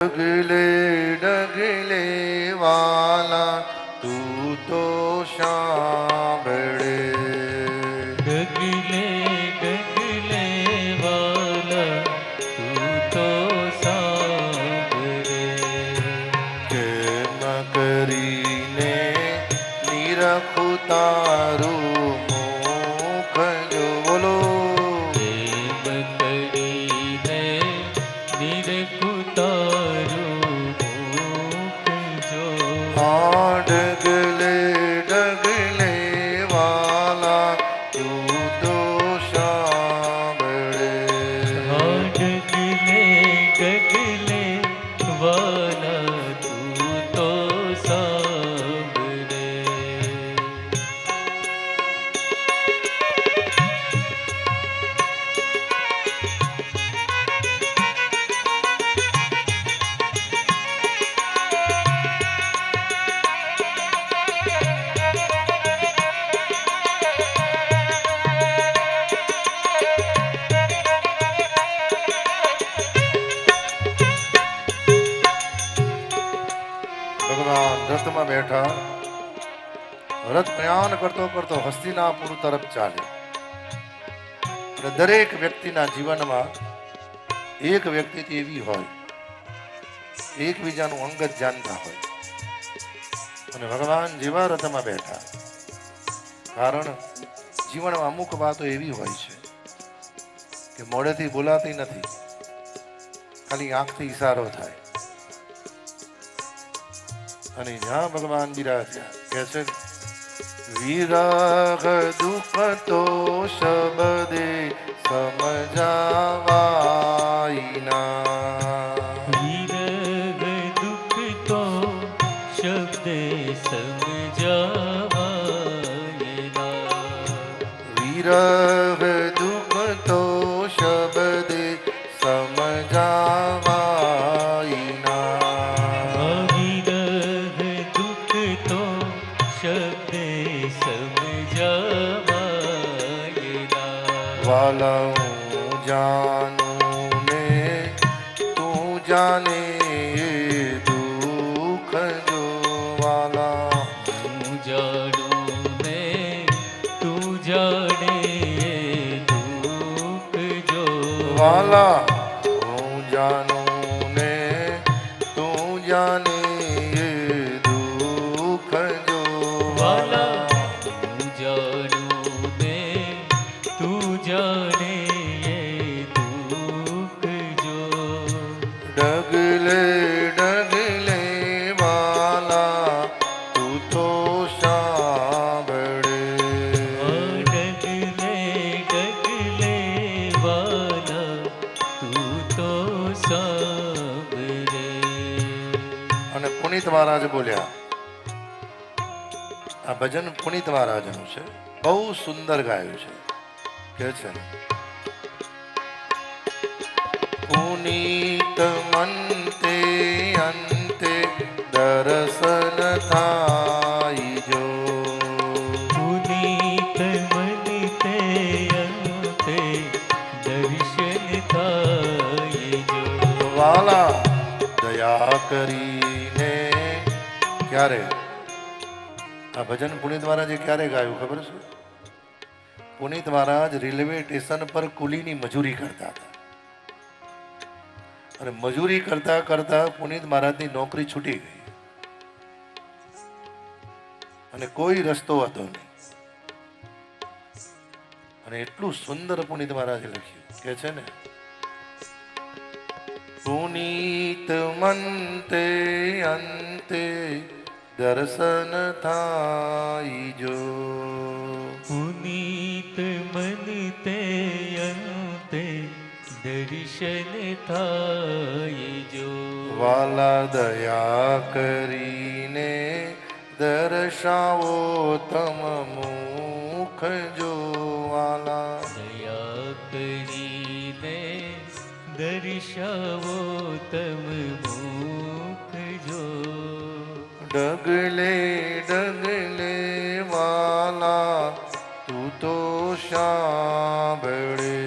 ડગલે ડગલે વાલા તું તો સાંભળે. ડગલે ડગલે વાલા તું તો સાંભળે. કેમ કરીને નિરખું તારું નિરખું તારું ભગવાન રથમાં બેઠા રથ પ્રયાણ કરતો કરતો હસ્તિનાપુર તરફ ચાલે અને દરેક વ્યક્તિના જીવનમાં એક વ્યક્તિ એવી હોય, એકબીજાનું અંગત જાણતા હોય. અને ભગવાન જેવા રથમાં બેઠા, કારણ જીવનમાં અમુક વાતો એવી હોય છે કે મોડેથી બોલાતી નથી, ખાલી આંખથી ઈશારો થાય. અને જ્યાં ભગવાન બિરાજ્યા. કે છે વિરાગ દુઃખ તો શબદે સમજાવાઈના વિરહ દુઃખ તો શબ્દે સમજાવાયેલા વિરહ દુઃખ વાલા હું જાનું ને તું જાને દુઃખ જો વાલા. હું જાણું ને તું જાણે દુઃખ જો વાલા હું જાનું ને તું જાને પુનિત મહારાજ બોલ્યા. આ ભજન પુનિત મહારાજનું છે. બહુ સુંદર ગાયું છે. કે છે પુનિત મંતે ક્યારે? આ ભજન પુનિત મહારાજે ક્યારે ગાયું, ખબર છે? પુનિત મહારાજ રેલવે સ્ટેશન પર કુલીની મજૂરી કરતા હતા. અને મજૂરી કરતા કરતા પુનિત મહારાજની નોકરી છૂટી ગઈ. અને કોઈ રસ્તો હતો નહીં. અને એટલું સુંદર પુનિત મહારાજે લખ્યું, કે છે ને, પુનીત મંતે અંતે દર્શન થાય જો પુનીત મનતે અંતે દર્શન થાય જો વાલા દયા કરીને દર્શાવો તમ મુખ જો વાલા દયા કરીને દર્શાવો તમ ડગલે ડગલે વાલા તું તો સાંભળે.